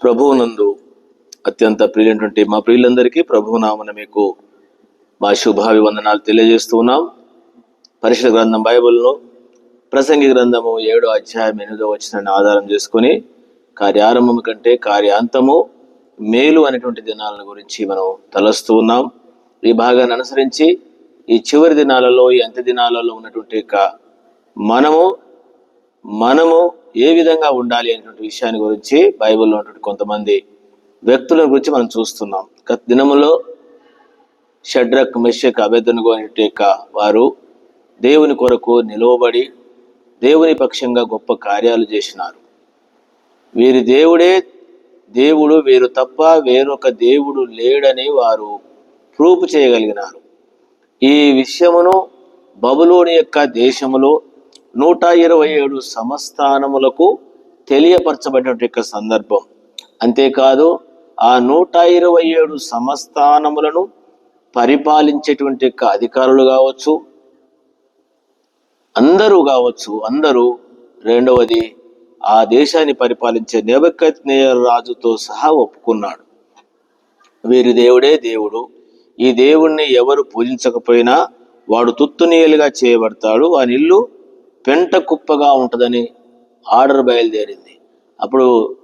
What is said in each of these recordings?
ప్రభువునందు అత్యంత ప్రియులైనటువంటి మా ప్రియులందరికీ ప్రభువునామన మీకు మా శుభాభివందనాలు తెలియజేస్తూ ఉన్నాం. పరిశుద్ధ గ్రంథం బైబిల్ను ప్రసంగి గ్రంథము ఏడో అధ్యాయం ఎనిమిదో వచ్చినాన్ని ఆధారం చేసుకుని కార్యారంభం కంటే కార్యాంతము మేలు అనేటువంటి దినాలను గురించి మనం తలస్తూ ఉన్నాం. ఈ భాగాన్ని అనుసరించి ఈ చివరి దినాలలో ఈ అంత్య దినాలలో ఉన్నటువంటి యొక్క మనము మనము ఏ విధంగా ఉండాలి అనేటువంటి విషయాన్ని గురించి బైబిల్లో ఉన్నటువంటి కొంతమంది వ్యక్తుల గురించి మనం చూస్తున్నాం. గత దినములో షడ్రక్ మెషక్ అభ్యర్థనకు అనేటి వారు దేవుని కొరకు నిలువబడి దేవుని పక్షంగా గొప్ప కార్యాలు చేసినారు. వీరి దేవుడే దేవుడు వీరు తప్ప వేరొక దేవుడు లేడని వారు ప్రూఫ్ చేయగలిగినారు. ఈ విషయమును బబులోని యొక్క దేశములో నూట ఇరవై ఏడు సంస్థానములకు తెలియపరచబడినటువంటి యొక్క సందర్భం. అంతేకాదు ఆ నూట ఇరవై ఏడు సంస్థానములను పరిపాలించేటువంటి యొక్క అధికారులు కావచ్చు అందరూ కావచ్చు అందరూ రెండవది ఆ దేశాన్ని పరిపాలించే నెబక్కత్ రాజుతో సహా ఒప్పుకున్నాడు. వీరి దేవుడే దేవుడు. ఈ దేవుణ్ణి ఎవరు పూజించకపోయినా వాడు తుత్తునీయులుగా చేయబడతాడు. ఆ ఇల్లు పెంట కుప్పగా ఉంటుందని ఆర్డర్ బయలుదేరింది. అప్పుడు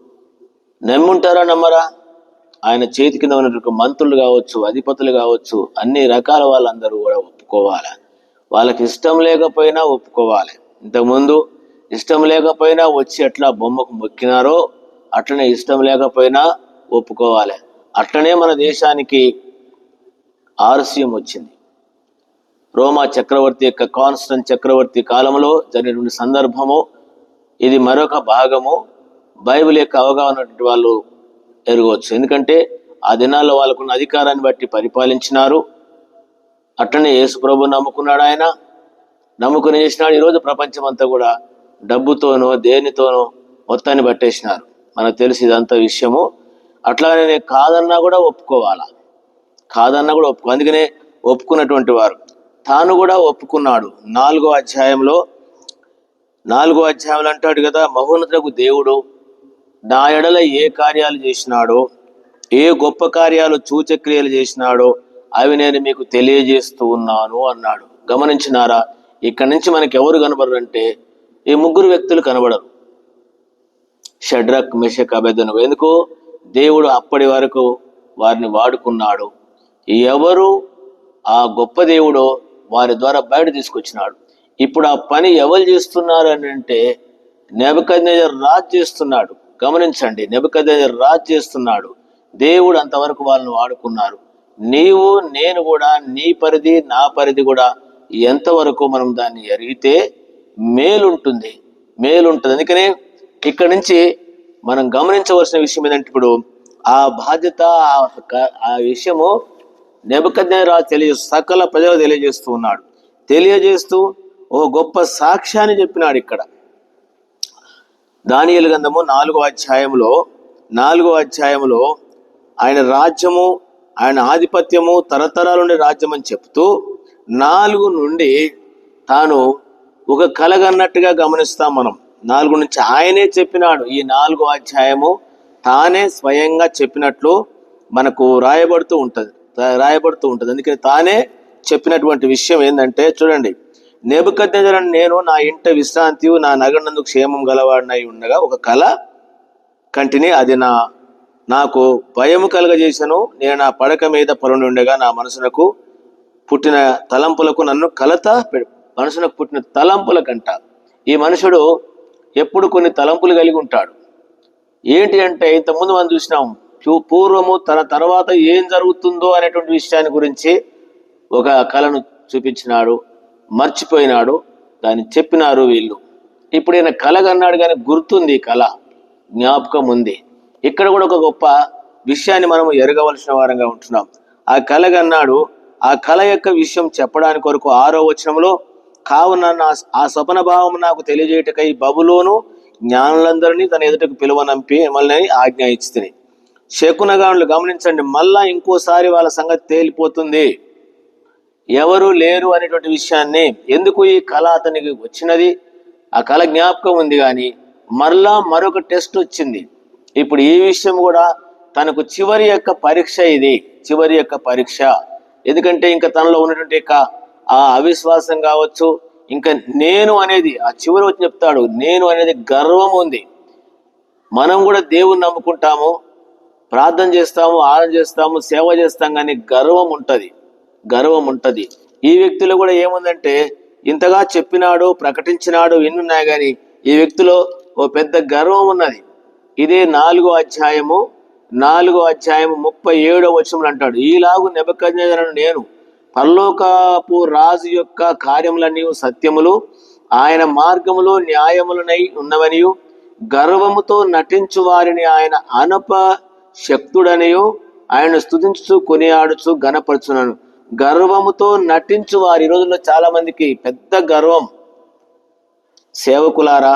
నమ్ముంటారా నమ్మరా? ఆయన చేతి కింద ఉన్నటువంటి మంత్రులు కావచ్చు అధిపతులు కావచ్చు అన్ని రకాల వాళ్ళందరూ కూడా ఒప్పుకోవాలి? వాళ్ళకి ఇష్టం లేకపోయినా ఒప్పుకోవాలి. ఇంతకుముందు ఇష్టం లేకపోయినా వచ్చి ఎట్లా బొమ్మకు మొక్కినారో అట్లనే ఇష్టం లేకపోయినా ఒప్పుకోవాలి. అట్లనే మన దేశానికి ఆలస్యం వచ్చింది. రోమా చక్రవర్తి యొక్క కాన్స్టన్ చక్రవర్తి కాలంలో జరిగినటువంటి సందర్భము ఇది మరొక భాగము. బైబిల్ యొక్క అవగాహన వాళ్ళు ఎరగవచ్చు. ఎందుకంటే ఆ దినాల్లో వాళ్ళకున్న అధికారాన్ని బట్టి పరిపాలించినారు. అట్లనే యేసు ప్రభు నమ్ముకున్నాడు ఆయన. నమ్ముకుని చేసినాడు. ఈరోజు ప్రపంచం అంతా కూడా డబ్బుతోనో దేనితోనో మొత్తాన్ని పట్టేసినారు. మనకు తెలిసి ఇదంతా విషయము. అట్లానే కాదన్నా కూడా ఒప్పుకోవాలా? కాదన్నా కూడా ఒప్పుకో అందుకనే ఒప్పుకున్నటువంటి వారు. తాను కూడా ఒప్పుకున్నాడు. నాలుగో అధ్యాయంలో నాలుగో అధ్యాయంలో అంటాడు కదా మహోన్నతులకు దేవుడు నా ఎడల ఏ కార్యాలు చేసినాడో ఏ గొప్ప కార్యాలు సూచక్రియలు చేసినాడో అవి నేను మీకు తెలియజేస్తూ ఉన్నాను అన్నాడు. గమనించినారా? ఇక్కడి నుంచి మనకి ఎవరు కనబడరంటే ఈ ముగ్గురు వ్యక్తులు కనబడరు. షడ్రక్ మిషక్ అభ్యర్థను ఎందుకు? దేవుడు అప్పటి వరకు వారిని వాడుకున్నాడు. ఎవరు ఆ గొప్ప దేవుడో వారి ద్వారా బయట తీసుకొచ్చినాడు. ఇప్పుడు ఆ పని ఎవరు చేస్తున్నారు అని అంటే నెబకద్నేజర్ రాజ్ చేస్తున్నాడు. గమనించండి నెబకద్నేజర్ రాజ్ చేస్తున్నాడు. దేవుడు అంతవరకు వాళ్ళని వాడుకున్నారు. నీవు నేను కూడా నీ పరిధి నా పరిధి కూడా ఎంతవరకు మనం దాన్ని ఎరిగితే మేలుంటుంది. మేలుంటుంది. అందుకనే ఇక్కడ నుంచి మనం గమనించవలసిన విషయం ఏంటంటే ఇప్పుడు ఆ బాధ్యత ఆ ఆ విషయము నెబకద్నేరా తెలియ సకల ప్రజలు తెలియజేస్తూ ఉన్నాడు. తెలియజేస్తూ ఓ గొప్ప సాక్ష్యాన్ని చెప్పినాడు ఇక్కడ. దానియలు గంధము నాలుగో అధ్యాయంలో నాలుగో అధ్యాయంలో ఆయన రాజ్యము ఆయన ఆధిపత్యము తరతరాల నుండి రాజ్యం అని చెప్తూ నాలుగు నుండి తాను ఒక కలగన్నట్టుగా గమనిస్తాం మనం. నాలుగు నుంచి ఆయనే చెప్పినాడు. ఈ నాలుగో అధ్యాయము తానే స్వయంగా చెప్పినట్లు మనకు రాయబడుతూ ఉంటుంది. రాయబడుతూ ఉంటుంది. అందుకని తానే చెప్పినటువంటి విషయం ఏంటంటే చూడండి నెబుకద్నెజరని నేను నా ఇంట విశ్రాంతి నా నగనందు క్షేమం గలవాడినై ఉండగా ఒక కళ కంటిని అది నా నాకు భయము కలగజేసను నేను నా పడక మీద పరుండి ఉండగా నా మనసునకు పుట్టిన తలంపులకు నన్ను కలత మనసునకు పుట్టిన తలంపుల కంట. ఈ మనుషుడు ఎప్పుడు కొన్ని తలంపులు కలిగి ఉంటాడు. ఏంటి అంటే ఇంతకుముందు మనం చూసినాం పూర్వము తన తర్వాత ఏం జరుగుతుందో అనేటువంటి విషయాన్ని గురించి ఒక కళను చూపించినాడు మర్చిపోయినాడు దాన్ని చెప్పినారు వీళ్ళు. ఇప్పుడు ఈయన కలగన్నాడు కానీ గుర్తుంది ఈ కళ జ్ఞాపకం ఉంది. ఇక్కడ కూడా ఒక గొప్ప విషయాన్ని మనం ఎరగవలసిన వారంగా ఉంటున్నాం. ఆ కలగన్నాడు ఆ కళ యొక్క విషయం చెప్పడానికి కొరకు ఆరో వచనంలో కావున నా ఆ స్వప్న భావం నాకు తెలియజేయటకై బబులోను జ్ఞానులందరినీ తన ఎదుటకు పిలువనంపి మిమ్మల్ని ఆజ్ఞ ఇచ్చింది శకునగానులు గమనించండి. మళ్ళా ఇంకోసారి వాళ్ళ సంగతి తేలిపోతుంది. ఎవరు లేరు అనేటువంటి విషయాన్ని ఎందుకు ఈ కళ అతనికి వచ్చినది? ఆ కళ జ్ఞాపకం ఉంది కానీ మరలా మరొక టెస్ట్ వచ్చింది. ఇప్పుడు ఈ విషయం కూడా తనకు చివరి యొక్క పరీక్ష ఇది. చివరి యొక్క పరీక్ష. ఎందుకంటే ఇంకా తనలో ఉన్నటువంటి యొక్క ఆ అవిశ్వాసం కావచ్చు ఇంకా నేను అనేది ఆ చివరి వచ్చి చెప్తాడు నేను అనేది గర్వం ఉంది. మనం కూడా దేవుని నమ్ముకుంటాము. ప్రార్థన చేస్తాము ఆరాధన చేస్తాము సేవ చేస్తాం కానీ గర్వం ఉంటుంది. గర్వం ఉంటుంది. ఈ వ్యక్తిలో కూడా ఏముందంటే ఇంతగా చెప్పినాడు ప్రకటించినాడు ఎన్నున్నాయి కానీ ఈ వ్యక్తిలో ఓ పెద్ద గర్వం ఉన్నది. ఇదే నాలుగో అధ్యాయము నాలుగో అధ్యాయము ముప్పై ఏడో వచనంలో అంటాడు ఈలాగు నెబకజ్ఞను నేను పరలోకపు రాజు యొక్క కార్యములన్నీ సత్యములు ఆయన మార్గములు న్యాయములనై ఉన్నవనియు గర్వముతో నటించు వారిని ఆయన అనప శక్తుడనియు ఆయన స్థుతించు కొనియాడుచు గనపరచునను గర్వముతో నటించు వారి. ఈ రోజుల్లో చాలా మందికి పెద్ద గర్వం సేవకులారా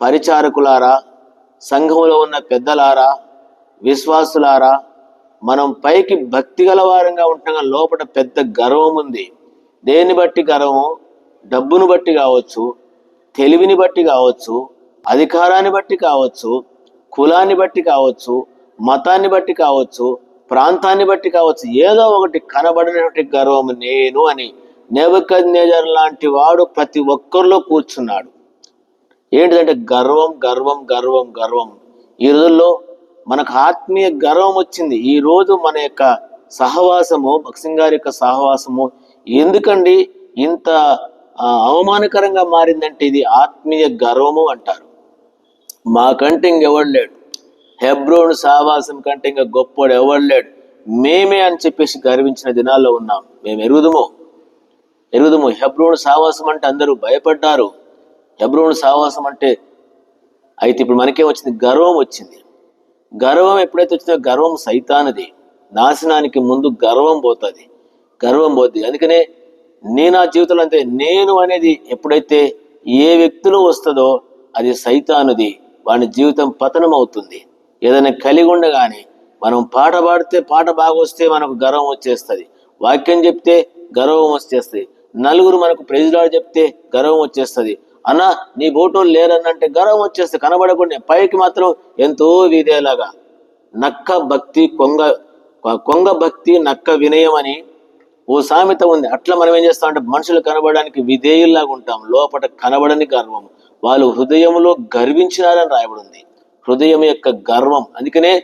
పరిచారకులారా సంఘంలో ఉన్న పెద్దలారా విశ్వాసులారా మనం పైకి భక్తి గల వారంగా ఉంటాం లోపల పెద్ద గర్వం ఉంది దేన్ని బట్టి గర్వం డబ్బును బట్టి కావచ్చు తెలివిని బట్టి కావచ్చు అధికారాన్ని బట్టి కావచ్చు కులాన్ని బట్టి కావచ్చు మతాన్ని బట్టి కావచ్చు ప్రాంతాన్ని బట్టి కావచ్చు ఏదో ఒకటి కనబడినటువంటి గర్వం నేను అని నెబద్నేజర్ లాంటి వాడు ప్రతి ఒక్కరిలో కూర్చున్నాడు. ఏంటిదంటే గర్వం గర్వం గర్వం గర్వం. ఈ రోజుల్లో మనకు ఆత్మీయ గర్వం వచ్చింది. ఈ రోజు మన యొక్క సహవాసము భక్సింగ్ గారి యొక్క సహవాసము ఎందుకండి ఇంత అవమానకరంగా మారిందంటే ఇది ఆత్మీయ గర్వము అంటారు. మాకంటే ఇంకెవడు లేడు. హెబ్రోను సావాసం కంటే ఇంకా గొప్పవాడు ఎవడు లేడు. మేమే అని చెప్పేసి గర్వించిన దినాల్లో ఉన్నాం. మేము ఎరుగుదము. ఎరుగుదము. హెబ్రోను సావాసం అంటే అందరూ భయపడ్డారు. హెబ్రోను సావాసం అంటే అయితే ఇప్పుడు మనకే వచ్చింది? గర్వం వచ్చింది. గర్వం ఎప్పుడైతే వచ్చిందో గర్వం సైతానది. నాశనానికి ముందు గర్వం పోతుంది. గర్వం పోతుంది అందుకనే నేను నా జీవితంలో అంతే. నేను అనేది ఎప్పుడైతే ఏ వ్యక్తిలో వస్తుందో అది సైతానుది. వాని జీవితం పతనం అవుతుంది ఏదైనా కలిగి ఉండగానే మనం పాట పాడితే పాట బాగా వస్తే మనకు గర్వం వచ్చేస్తుంది. వాక్యం చెప్తే గర్వం వచ్చేస్తుంది. నలుగురు మనకు ప్రెజిడాడు చెప్తే గర్వం వచ్చేస్తుంది. అన్న నీ బోటోలు లేరన్నంటే గర్వం వచ్చేస్తుంది కనబడకుండా. పైకి మాత్రం ఎంతో విధేలాగా. నక్క భక్తి కొంగ కొంగ భక్తి నక్క వినయం అని ఓ సామెత ఉంది. అట్లా మనం ఏం చేస్తాం అంటే మనుషులు కనబడడానికి విధేయుల్లాగా ఉంటాం లోపల కనబడని గర్వం వాళ్ళు హృదయంలో గర్వించినారని రాయబడి ఉంది హృదయం యొక్క గర్వం. అందుకనే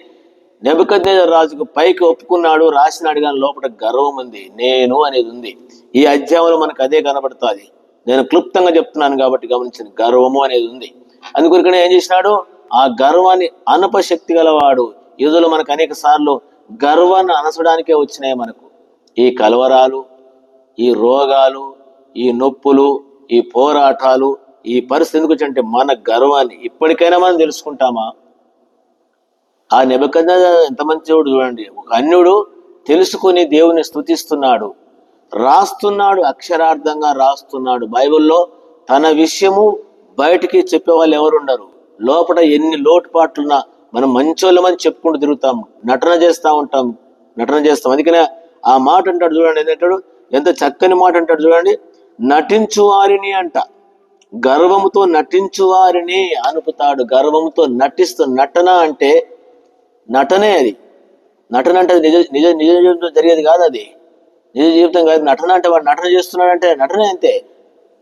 నెబద్నేజర్ రాజుకు పైకి ఒప్పుకున్నాడు రాసినాడు కానీ లోపల గర్వం ఉంది. నేను అనేది ఉంది. ఈ అధ్యాయంలో మనకు అదే కనబడుతుంది. నేను క్లుప్తంగా చెప్తున్నాను కాబట్టి గమనించిన గర్వము అనేది ఉంది. అందుకొరకనే ఏం చేసినాడు? ఆ గర్వాన్ని అనపశక్తి గలవాడు. యుధులు మనకు అనేక సార్లు గర్వాన్ని అనసడానికే వచ్చినాయి మనకు. ఈ కలవరాలు ఈ రోగాలు ఈ నొప్పులు ఈ పోరాటాలు ఈ పరిస్థితి ఎందుకు వచ్చిందంటే మన గర్వాన్ని ఇప్పటికైనా మనం తెలుసుకుంటామా? ఆ నెమకంగా ఎంత మంచి దేవుడు చూడండి. ఒక అన్యుడు తెలుసుకుని దేవుని స్తుతిస్తున్నాడు. రాస్తున్నాడు అక్షరార్థంగా రాస్తున్నాడు. బైబిల్లో తన విషయము బయటికి చెప్పే వాళ్ళు ఎవరు ఉండరు లోపల ఎన్ని లోటుపాట్లున్నా మనం మంచోళ్ళమని చెప్పుకుంటూ తిరుగుతాం నటన చేస్తూ ఉంటాం. నటన చేస్తాం. అందుకనే ఆ మాట అంటాడు చూడండి. ఏంటంటాడు ఎంత చక్కని మాట అంటాడు చూడండి. నటించు వారిని అంట. గర్వముతో నటించువారిని అనుపుతాడు. గర్వముతో నటిస్తూ నటన అంటే నటనే అది. నటన అంటే నిజ నిజ నిజ జీవితంలో జరిగేది కాదు అది. నిజ జీవితం కాదు. నటన అంటే వాడు నటన చేస్తున్నాడంటే నటనే అంతే.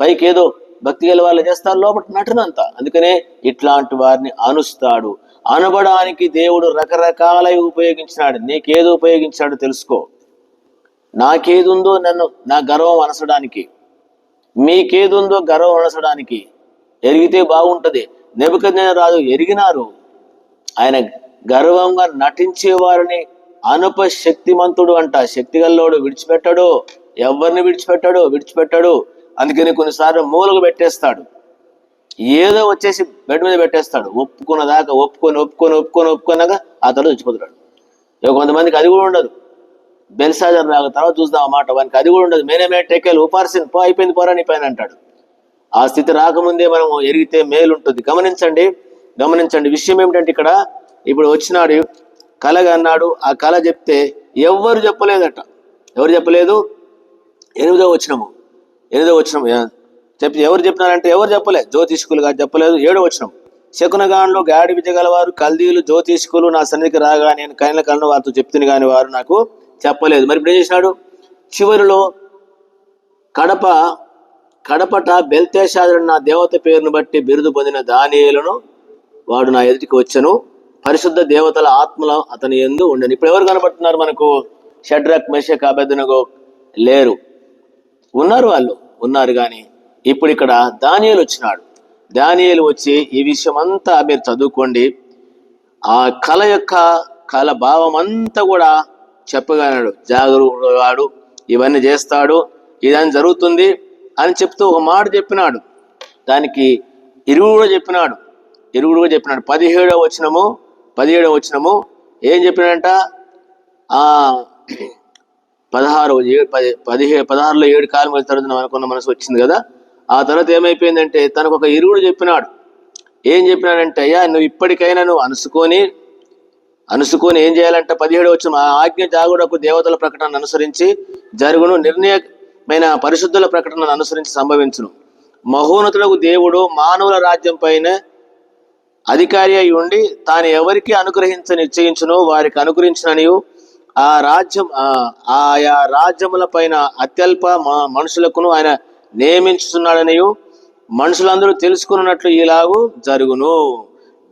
పైకి ఏదో భక్తి గల వాళ్ళు చేస్తారు లోపల నటన అంతా. అందుకనే ఇట్లాంటి వారిని అనుస్తాడు. అనబడానికి దేవుడు రకరకాల ఉపయోగించినాడు. నీకేదో ఉపయోగించినాడో తెలుసుకో. నాకేదుందో నన్ను నా గర్వం అనసడానికి. మీకేదుందో గర్వం అనసడానికి ఎరిగితే బాగుంటుంది. నెబుకద్నేజరు రాజు ఎరిగినారు. ఆయన గర్వంగా నటించే వారిని అనుప శక్తిమంతుడు అంట. శక్తిగల్లోడు విడిచిపెట్టడు. ఎవరిని విడిచిపెట్టాడు విడిచిపెట్టాడు. అందుకని కొన్నిసార్లు మూలకు పెట్టేస్తాడు. ఏదో వచ్చేసి బెడ్ మీద పెట్టేస్తాడు. ఒప్పుకున్న దాకా ఒప్పుకొని ఒప్పుకొని ఒప్పుకొని ఒప్పుకున్నాక అతడు చచ్చిపోతున్నాడు కొంతమందికి అది కూడా ఉండదు. బెల్సాజర్ రాక తర్వాత చూద్దాం అన్నమాట వానికి అది కూడా ఉండదు. మేనే మే టెకెల్ ఉపార్సిన్ పో అయిపోయింది పోరా నీ పైన అంటాడు. ఆ స్థితి రాకముందే మనం ఎరిగితే మేలు ఉంటుంది. గమనించండి గమనించండి. విషయం ఏమిటంటే ఇక్కడ ఇప్పుడు వచ్చినాడు కలగా అన్నాడు. ఆ కళ చెప్తే ఎవ్వరు చెప్పలేదట. ఎవరు చెప్పలేదు? ఎనిమిదో వచ్చినము ఎనిమిదో వచ్చినము చెప్పి ఎవరు చెప్పినారంటే ఎవరు చెప్పలేదు జ్యోతిష్కులు చెప్పలేదు. ఏడో వచ్చినం శకునగాన్లు గాడి విజయగలవారు కల్దీలు జ్యోతిష్కులు నా సన్నిధికి రాగా నేను కైన కలను వారితో చెప్తుని కాని వారు నాకు చెప్పలేదు. మరి ఇప్పుడు ఏం చివరిలో కడప కడపట బెల్తేషాదుడు నా దేవత పేరును బట్టి బిరుదు పొందిన దానియేలును వాడు నా ఎదుటికి వచ్చను. పరిశుద్ధ దేవతల ఆత్మల అతని ఎందు ఉండను. ఇప్పుడు ఎవరు కనబడుతున్నారు మనకు? షడ్రక్ మెషక్ అభ్యర్థనగో లేరు. ఉన్నారు వాళ్ళు. ఉన్నారు కానీ ఇప్పుడు ఇక్కడ దానియలు వచ్చినాడు. దానియలు వచ్చి ఈ విషయం అంతా మీరు చదువుకోండి. ఆ కళ యొక్క కళ భావం అంతా కూడా చెప్పగలడు. జాగరూకుడు ఇవన్నీ చేస్తాడు. ఇదని జరుగుతుంది అని చెప్తూ ఒక మాట చెప్పినాడు. దానికి ఇరుగుడు కూడా చెప్పినాడు. ఇరుగుడు కూడా చెప్పినాడు. పదిహేడవ వచనము పదిహేడవ వచనము ఏం చెప్పినాడంట? ఆ పదహారు ఏడు పది పదిహే పదహారులో ఏడు కాలం వెళ్తారు అనుకున్న మనసు వచ్చింది కదా? ఆ తర్వాత ఏమైపోయిందంటే తనకు ఒక ఇరుగుడు చెప్పినాడు. ఏం చెప్పినాడంటే అయ్యా నువ్వు ఇప్పటికైనా నువ్వు అనుసుకొని అనుసుకొని ఏం చేయాలంటే పదిహేడు వచ్చిన ఆ ఆజ్ఞ జాగుడకు దేవతల ప్రకటన అనుసరించి జరుగును నిర్ణయమైన పరిశుద్ధుల ప్రకటనను అనుసరించి సంభవించును. మహోన్నతులకు దేవుడు మానవుల రాజ్యం పైన అధికారి అయి ఉండి తాను ఎవరికి అనుగ్రహించ నిశ్చయించునో వారికి అనుగ్రహించిననియు ఆ రాజ్యం ఆ ఆయా రాజ్యముల పైన అత్యల్ప మ- మనుషులకును ఆయన నియమించుతున్నాడనియు మనుషులందరూ తెలుసుకున్నట్లు ఇలాగూ జరుగును.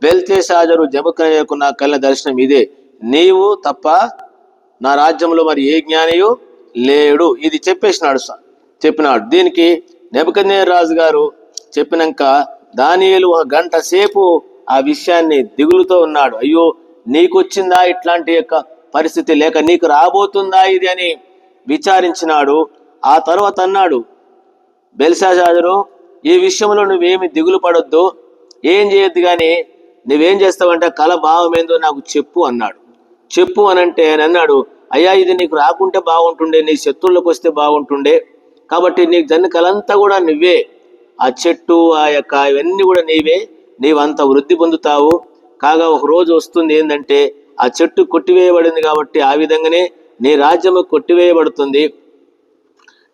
బెల్తేసాజరు జబుకయ్యకు నా కళ్ళ దర్శనం ఇదే. నీవు తప్ప నా రాజ్యంలో మరి ఏ జ్ఞానియు లేడు. ఇది చెప్పేసినాడు సార్ చెప్పినాడు. దీనికి నెబకన్య రాజు గారు చెప్పినాక దానియలు ఒక గంట సేపు ఆ విషయాన్ని దిగులుతో ఉన్నాడు. అయ్యో నీకు వచ్చిందా ఇట్లాంటి యొక్క పరిస్థితి? లేక నీకు రాబోతుందా ఇది అని విచారించినాడు. ఆ తర్వాత అన్నాడు బెల్సాజాజరు ఈ విషయంలో నువ్వేమి దిగులు పడొద్దు. ఏం చేయొద్దు కానీ నువ్వేం చేస్తావంటే కళ భావం ఏందో నాకు చెప్పు అన్నాడు. చెప్పు అని అంటే అన్నాడు అయ్యా ఇది నీకు రాకుంటే బాగుంటుండే నీ శత్రువులకు వస్తే బాగుంటుండే కాబట్టి నీకు జన్ని కలంతా కూడా నువ్వే. ఆ చెట్టు ఆ యొక్క ఇవన్నీ కూడా నీవే. నీవంత వృద్ధి పొందుతావు. కాగా ఒక రోజు వస్తుంది ఏంటంటే ఆ చెట్టు కొట్టివేయబడింది కాబట్టి ఆ విధంగానే నీ రాజ్యము కొట్టివేయబడుతుంది.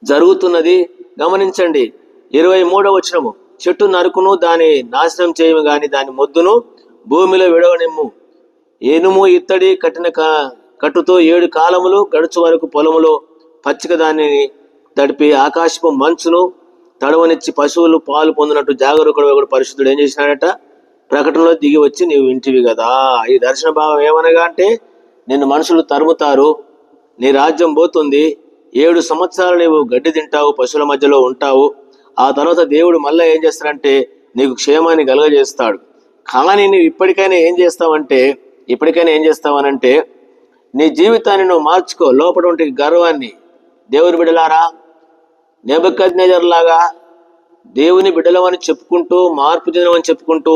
జరుగుతున్నది గమనించండి. ఇరవై మూడవ వచనము. చెట్టు నరుకును దాని నాశనం చేయము గాని దాని మొద్దును భూమిలో విడవనిమ్ము. ఏనుము ఇత్తడి కట్టిన క- కట్టుతో ఏడు కాలములు గడుచు వరకు పొలములో పచ్చిక దానిని తడిపి ఆకాశపు మంచును తడవనిచ్చి పశువులు పాలు పొందినట్టు జాగరూకుడు ఒకడు పరిశుద్ధుడు ఏం చేసినాడట? ప్రకటనలో దిగి వచ్చి నీవు వింటివి కదా ఈ దర్శన భావం ఏమనగా అంటే నిన్ను మనుషులు తరుముతారు నీ రాజ్యం పోతుంది ఏడు సంవత్సరాలు నీవు గడ్డి తింటావు పశువుల మధ్యలో ఉంటావు ఆ తర్వాత దేవుడు మళ్ళీ ఏం చేస్తాడంటే నీకు క్షేమాన్ని కలుగజేస్తాడు. కానీ నువ్వు ఇప్పటికైనా ఏం చేస్తావంటే ఇప్పటికైనా ఏం చేస్తావనంటే నీ జీవితాన్ని నువ్వు మార్చుకో. లోపల ఉంటే గర్వాన్ని. దేవుని బిడలారా నెబక్కజ్ఞజర్ లాగా దేవుని బిడ్డలమని చెప్పుకుంటూ మార్పు చెందమని చెప్పుకుంటూ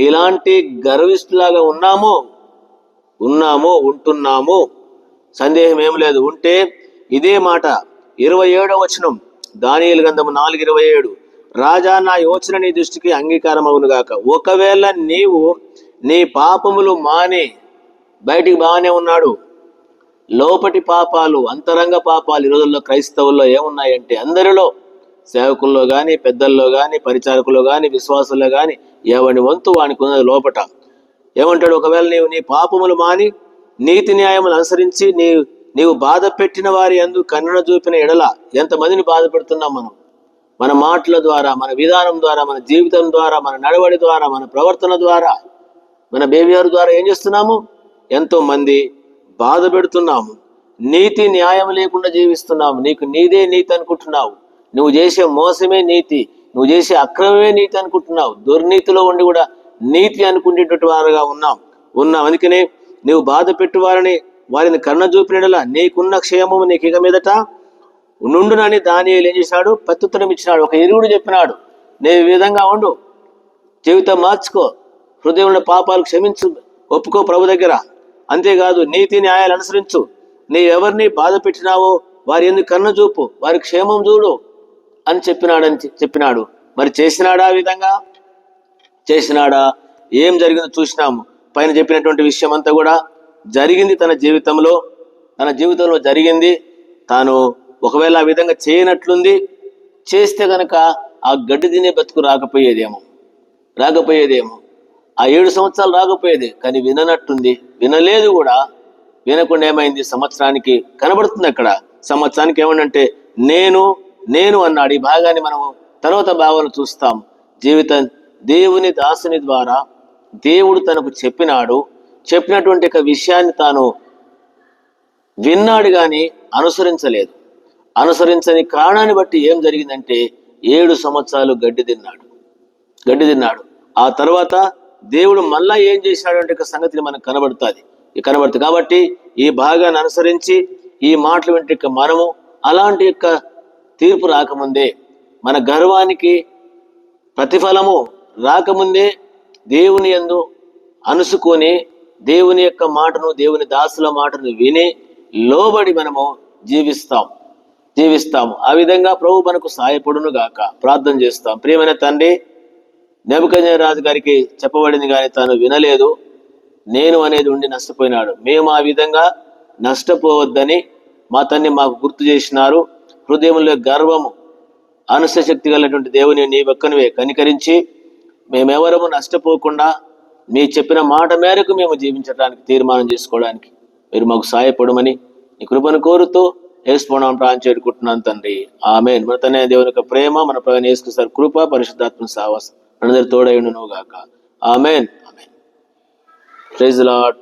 ఇలాంటి గర్విస్తులాగా ఉన్నాము ఉన్నాము ఉంటున్నాము సందేహం ఏం లేదు. ఉంటే ఇదే మాట ఇరవై ఏడవ వచనం దానియలు గంధము నాలుగు ఇరవై ఏడు. రాజా నా యోచన నీ దృష్టికి అంగీకారం అవునుగాక ఒకవేళ నీవు నీ పాపములు మాని బయటికి బాగానే ఉన్నాడు లోపటి పాపాలు అంతరంగ పాపాలు ఈ రోజుల్లో క్రైస్తవుల్లో ఏమున్నాయంటే అందరిలో సేవకుల్లో కానీ పెద్దల్లో కానీ పరిచారకులు కానీ విశ్వాసుల్లో కానీ ఎవని వంతు వానికి ఉన్నది లోపట. ఏమంటాడు? ఒకవేళ నీవు నీ పాపములు మాని నీతి న్యాయములు అనుసరించి నీ నీవు బాధ పెట్టిన వారి అందు కన్నున చూపిన ఎడల ఎంతమందిని బాధ పెడుతున్నాం మనం? మన మాటల ద్వారా మన విధానం ద్వారా మన జీవితం ద్వారా మన నడవడి ద్వారా మన ప్రవర్తన ద్వారా మన బిహేవియర్ ద్వారా ఏం చేస్తున్నాము? ఎంతో మంది బాధ పెడుతున్నాము. నీతి న్యాయం లేకుండా జీవిస్తున్నాము. నీకు నీదే నీతి అనుకుంటున్నావు. నువ్వు చేసే మోసమే నీతి. నువ్వు చేసే అక్రమమే నీతి అనుకుంటున్నావు. దుర్నీతిలో ఉండి కూడా నీతి అనుకునేటటువంటి వారుగా ఉన్నాం. ఉన్నాం. అందుకనే నువ్వు బాధ పెట్టువారని వారిని. కన్న చూపినలా నీకున్న క్షేమము నీకు ఇక మీదట నుండునని దాని ఏం చేసినాడు ప్రత్యుత్తరం ఇచ్చినాడు. ఒక ఎరువుడు చెప్పినాడు. నేను ఈ విధంగా ఉండు. జీవితం మార్చుకో. హృదయంలో పాపాలు క్షమించు. ఒప్పుకో ప్రభు దగ్గర. అంతేకాదు నీతి న్యాయాలు అనుసరించు. నీ ఎవరిని బాధ పెట్టినావో వారి ఎందుకు కన్ను చూపు. వారి క్షేమం చూడు. అని చెప్పినాడని చెప్పినాడు. మరి చేసినాడా ఆ విధంగా? చేసినాడా? ఏం జరిగిందో చూసినాము. పైన చెప్పినటువంటి విషయం అంతా కూడా జరిగింది తన జీవితంలో. తన జీవితంలో జరిగింది. తాను ఒకవేళ ఆ విధంగా చేయనట్లుంది చేస్తే గనక ఆ గడ్డి తినే బతుకు రాకపోయేదేమో. రాకపోయేదేమో. ఆ ఏడు సంవత్సరాలు రాకపోయేది కానీ విననట్టుంది. వినలేదు కూడా. వినకుండా ఏమైంది? సంవత్సరానికి కనబడుతుంది అక్కడ. సంవత్సరానికి ఏమంటే నేను నేను అన్నాడు. ఈ భాగాన్ని మనము తర్వాత భావాలు చూస్తాం. జీవితం దేవుని దాసుని ద్వారా దేవుడు తనకు చెప్పినాడు. చెప్పినటువంటి ఒక విషయాన్ని తాను విన్నాడు కానీ అనుసరించలేదు. అనుసరించని కారణాన్ని బట్టి ఏం జరిగిందంటే ఏడు సంవత్సరాలు గడ్డి తిన్నాడు. గడ్డి తిన్నాడు. ఆ తర్వాత దేవుడు మళ్ళా ఏం చేశాడు అంటే సంగతిని మనకు కనబడుతుంది. కనబడుతుంది కాబట్టి ఈ భాగాన్ని అనుసరించి ఈ మాటలు వెంట మనము అలాంటి యొక్క తీర్పు రాకముందే మన గర్వానికి ప్రతిఫలము రాకముందే దేవుని యందు అనుసుకొని దేవుని యొక్క మాటను దేవుని దాసుల మాటను విని లోబడి మనము జీవిస్తాం. జీవిస్తాము. ఆ విధంగా ప్రభు మనకు సహాయపడును గాక. ప్రార్థన చేస్తాం. ప్రియమైన తండ్రి నెబుకన్య రాజు గారికి చెప్పబడింది కానీ తాను వినలేదు. నేను అనేది ఉండి నష్టపోయినాడు. మేము ఆ విధంగా నష్టపోవద్దని మా తన్ని మాకు గుర్తు చేసినారు. హృదయంలో గర్వము అనుసశక్తి కలిగినటువంటి దేవుని నీ ఒక్కనివే కనికరించి మేమెవరము నష్టపోకుండా మీ చెప్పిన మాట మేరకు మేము జీవించడానికి తీర్మానం చేసుకోవడానికి మీరు మాకు సహాయపడమని నీ కృపను కోరుతూ వేసుకోవడం ప్రాణం చేరుకుంటున్నాను తండ్రి. ఆమె మన తనే దేవుని యొక్క ప్రేమ మన ప్రయాణ వేసుకుసారి కృప పరిశుద్ధాత్మ సావాసం. అందరి తోడైండును గాక ఆమెన్. ఆమెన్. Praise lord